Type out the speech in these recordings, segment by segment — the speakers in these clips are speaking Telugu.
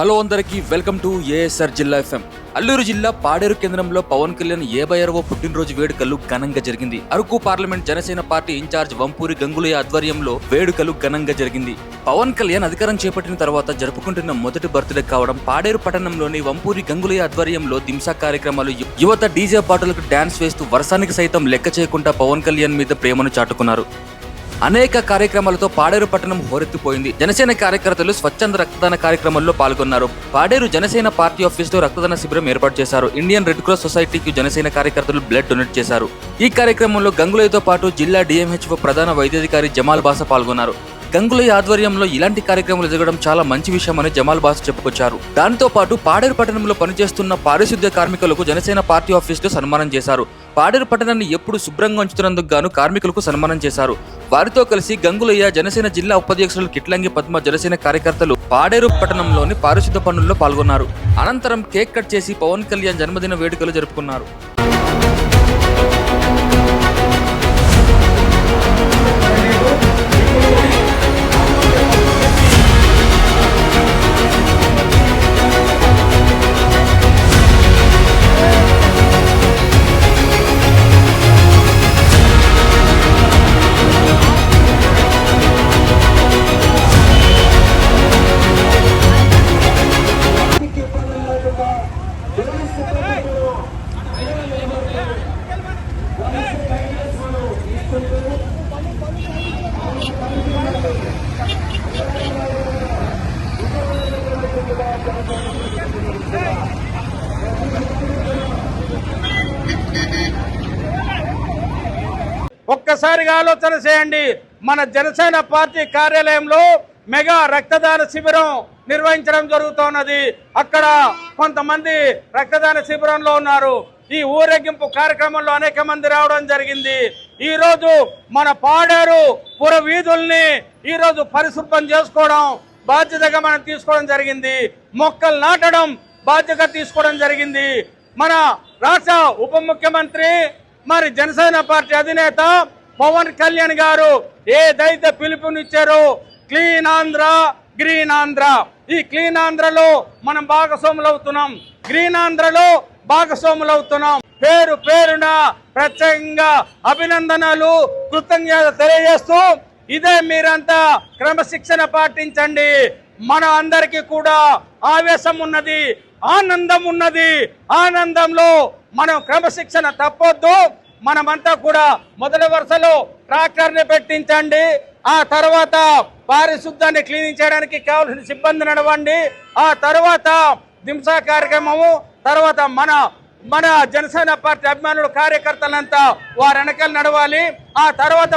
హలో అందరికీ వెల్కమ్ టు ఏఎస్ఆర్ జిల్లా ఎఫ్ఎం. అల్లూరు జిల్లా పాడేరు కేంద్రంలో పవన్ కళ్యాణ్ యాభై అరవ పుట్టినరోజు వేడుకలు ఘనంగా జరిగింది. Araku parliament Janasena party incharge Vampuri Gangulaiah ఆధ్వర్యంలో వేడుకలు ఘనంగా జరిగింది. పవన్ కళ్యాణ్ అధికారం చేపట్టిన తర్వాత జరుపుకుంటున్న మొదటి బర్త్డే కావడం పాడేరు పట్టణంలోని వంపూరి గంగులయ్య ఆధ్వర్యంలో దింసా కార్యక్రమాలు యువత డీజే పాటలకు డాన్స్ వేస్తూ వర్షానికి సైతం లెక్క చేయకుండా పవన్ కళ్యాణ్ మీద ప్రేమను చాటుకున్నారు. అనేక కార్యక్రమాలతో పాడేరు పట్టణం హోరెత్తిపోయింది. జనసేన కార్యకర్తలు స్వచ్ఛంద రక్తదాన కార్యక్రమంలో పాల్గొన్నారు. పాడేరు జనసేన పార్టీ ఆఫీసులో రక్తదాన శిబిరం ఏర్పాటు చేశారు. ఇండియన్ రెడ్ క్రాస్ సొసైటీకి జనసేన కార్యకర్తలు బ్లడ్ డొనేట్ చేశారు. ఈ కార్యక్రమంలో గంగులయ్యతో పాటు జిల్లా డిఎంహెచ్ఓ ప్రధాన వైద్యాధికారి జమాల్ బాసా పాల్గొన్నారు. గంగులయ్య ఆధ్వర్యంలో ఇలాంటి కార్యక్రమాలు జరగడం చాలా మంచి విషయమని జమాల్ బాస్ చెప్పుకొచ్చారు. దాంతో పాటు పాడేరు పట్టణంలో పనిచేస్తున్న పారిశుద్ధ్య కార్మికులకు జనసేన పార్టీ ఆఫీసులో సన్మానం చేశారు. పాడేరు పట్టణాన్ని ఎప్పుడు శుభ్రంగా ఉంచుతున్నందుకు గాను కార్మికులకు సన్మానం చేశారు. వారితో కలిసి గంగులయ్య జనసేన జిల్లా ఉపాధ్యక్షులు కిట్లంగి పద్మ జనసేన కార్యకర్తలు పాడేరు పట్టణంలోని పారిశుద్ధ పనుల్లో పాల్గొన్నారు. అనంతరం కేక్ కట్ చేసి పవన్ కళ్యాణ్ జన్మదిన వేడుకలు జరుపుకున్నారు. ఒక్కసారిగా ఆలోచన చేయండి. మన జనసేన పార్టీ కార్యాలయంలో మెగా రక్తదాన శిబిరం నిర్వహించడం జరుగుతున్నది. అక్కడ కొంతమంది రక్తదాన శిబిరంలో ఉన్నారు. ఈ ఊరేగింపు కార్యక్రమంలో అనేక మంది రావడం జరిగింది. ఈరోజు మన పాడేరు పుర వీధుల్ని ఈరోజు పరిశుభ్రం చేసుకోవడం బాధ్యతగా మనం తీసుకోవడం జరిగింది. మొక్కలు నాటడం బాధ్యత తీసుకోవడం జరిగింది. మన రాష్ట్ర ఉప ముఖ్యమంత్రి మరి జనసేన పార్టీ అధినేత పవన్ కళ్యాణ్ గారు ఏదైతే పిలుపునిచ్చారో క్లీన్ ఆంధ్ర గ్రీన్ ఆంధ్ర. ఈ క్లీన్ ఆంధ్రలో మనం భాగస్వాములు అవుతున్నాం గ్రీన్ ఆంధ్రలో భాగస్వాములు అవుతున్నాం పేరు పేరున ప్రత్యేకంగా అభినందనలు కృతజ్ఞతలు తెలియజేస్తూ ఇదే మీరంతా క్రమశిక్షణ పాటించండి. మన అందరికీ కూడా ఆవేశం ఉన్నది ఆనందం ఉన్నది. ఆనందంలో మనం క్రమశిక్షణ తప్పొద్దు. మనమంతా కూడా మొదటి వరుసలో ట్రాక్టర్ని పెట్టించండి. ఆ తర్వాత పారిశుద్ధాన్ని క్లీనింగ్ చేయడానికి కావలసిన సిబ్బంది నడవండి. ఆ తర్వాత దింసా కార్యక్రమము తర్వాత మన మన జనసేన పార్టీ అభిమానులు కార్యకర్తలంతా వారి వెనకాల నడవాలి. ఆ తర్వాత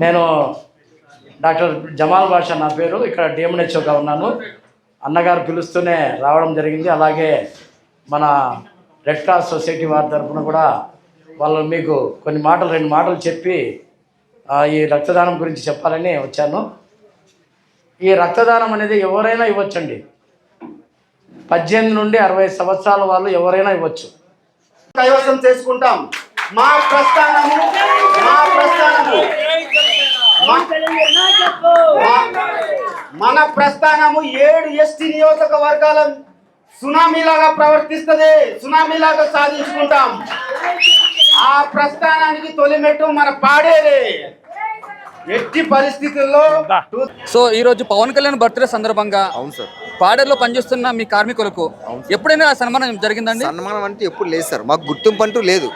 నేను డాక్టర్ జమాల్ బాషా నా పేరు. ఇక్కడ డిఎంహెచ్ఓగా ఉన్నాను. అన్నగారు పిలుస్తూనే రావడం జరిగింది. అలాగే మన రెడ్ క్రాస్ సొసైటీ వారి తరఫున కూడా వాళ్ళు మీకు కొన్ని మాటలు రెండు మాటలు చెప్పి ఈ రక్తదానం గురించి చెప్పాలని వచ్చాను. ఈ రక్తదానం అనేది ఎవరైనా ఇవ్వచ్చండి. పద్దెనిమిది నుండి అరవై సంవత్సరాల వాళ్ళు ఎవరైనా ఇవ్వచ్చు. కైవసం చేసుకుంటాం. మా ప్రస్థానము మా ప్రస్థానము. మన ప్రస్థానము ఏడు ఎస్టీ నియోజకవర్గాల సునామీలాగా ప్రవర్తిస్తుంది సునామీలాగా సాధించుకుంటాం. ఆ ప్రస్థానానికి తొలిమెట్టు మన పాడేరే ఎట్టి పరిస్థితుల్లో సో ఈ రోజు పవన్ కళ్యాణ్ బర్త్డే సందర్భంగా అవును సార్. పాడేరులో పనిచేస్తున్న మీ కార్మికులకు ఎప్పుడైనా సన్మానం జరిగిందండి? సన్మానం అంటే ఎప్పుడు లేదు సార్. మాకు గుర్తింపు అంటూ లేదు.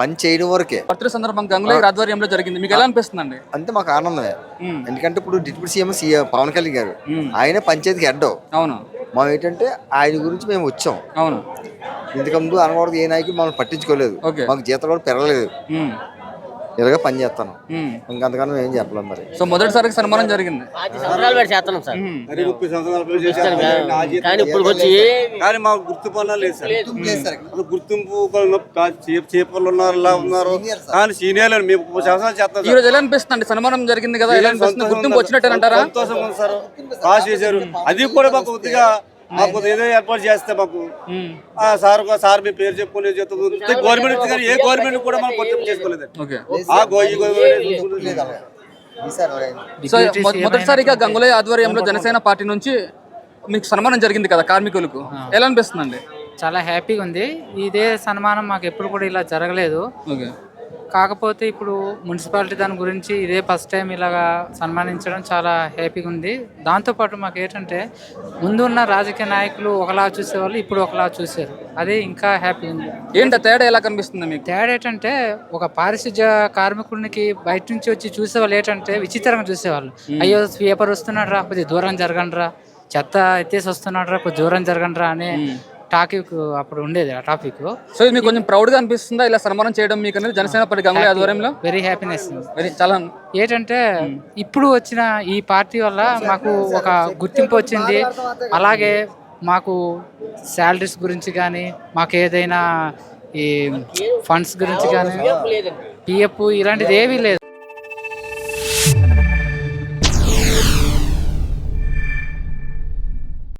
పని చేయడం వరకే. బర్త్డే సందర్భంగా గంగులయ్య ఆధ్వర్యంలో జరిగింది. మీకు ఎలా అనిపిస్తుందండి? అంతే మాకు ఆనందమే. ఎందుకంటే ఇప్పుడు deputy CM CM Pawan Kalyan garu. ఆయన పంచాయతీకి హెడ్. అవును. మనం ఏంటంటే ఆయన గురించి మేము వచ్చాం. అవును. ఇంతకుముందు అనకూడదు ఏ నాయకుడు మనం పట్టించుకోలేదు. మాకు జీతం కూడా పెరగలేదు. ఇలాగ పని చేస్తాను. ఇంకంతకన్నా ఏం చెప్పలేం మరి. సో మొదటిసారిగా సన్మానం జరిగింది. సంవత్సరాలు పెట్టి సార్. కానీ ఇప్పుడు వచ్చి కానీ మాకు గుర్తింపు అన్నా లేదు. సార్. అసలు గుర్తింపు చేపలు ఉన్నారు ఇలా ఉన్నారు. కానీ సీనియర్లు మేము ముప్పై సంవత్సరాలు చేస్తాం ఈ రోజు ఎలా అనిపిస్తుంది? సన్మానం జరిగింది కదా. ఎలా అనిపిస్తుంది? గుర్తింపు వచ్చినట్టు అంటారా సంతోషం ఉంది సార్. పాస్ చేశారు. అది కూడా మాకు కొద్దిగా మాకు ఏదో ఏర్పాటు చేస్తే మాకు. ఆ సార్ సార్ మీ పేరు చెప్పుకునే గవర్నమెంట్ కానీ ఏ గవర్నమెంట్ కూడా మనం గుర్తింపు చేసుకోలేదు ఆ మొదటిసారిగా గంగులయ్య ఆధ్వర్యంలో జనసేన పార్టీ నుంచి మీకు సన్మానం జరిగింది కదా కార్మికులకు. ఎలా అనిపిస్తుందండి? చాలా హ్యాపీగా ఉంది. ఇదే సన్మానం మాకు ఎప్పుడు కూడా ఇలా జరగలేదు. ఓకే. కాకపోతే ఇప్పుడు మున్సిపాలిటీ దాని గురించి ఇదే ఫస్ట్ టైం ఇలాగా సన్మానించడం చాలా హ్యాపీగా ఉంది. దాంతోపాటు మాకు ఏంటంటే ముందున్న రాజకీయ నాయకులు ఒకలా చూసేవాళ్ళు ఇప్పుడు ఒకలా చూశారు. అదే ఇంకా హ్యాపీగా ఉంది. ఏంటి తేడా ఎలా కనిపిస్తుంది మీకు? తేడా ఏంటంటే ఒక పారిశుధ్య కార్మికునికి బయట నుంచి వచ్చి చూసేవాళ్ళు ఏంటంటే విచిత్రంగా చూసేవాళ్ళు. అయ్యో పేపర్ వస్తున్నాడు రా కొద్దిగా దూరం జరగండి రా చెత్త ఎత్తేసి వస్తున్నాడు రా కొద్ది దూరం జరగండి రా అనే టాపిక్ అప్పుడు ఉండేది ఆ టాపిక్. సో ఇది మీకు కొంచెం ప్రౌడ్గా అనిపిస్తుందా? ఇలా సన్మానం చేయడం మీకు అనేది జనసేన పార్టీ గంగులయ్య ఆధ్వర్యంలో? వెరీ హ్యాపీనెస్ వెరీ చాలా ఏంటంటే ఇప్పుడు వచ్చిన ఈ పార్టీ వల్ల మాకు ఒక గుర్తింపు వచ్చింది. అలాగే మాకు శాలరీస్ గురించి కానీ మాకు ఏదైనా ఈ ఫండ్స్ గురించి కానీ పిఎఫ్ ఇలాంటిది ఏమీ లేదు.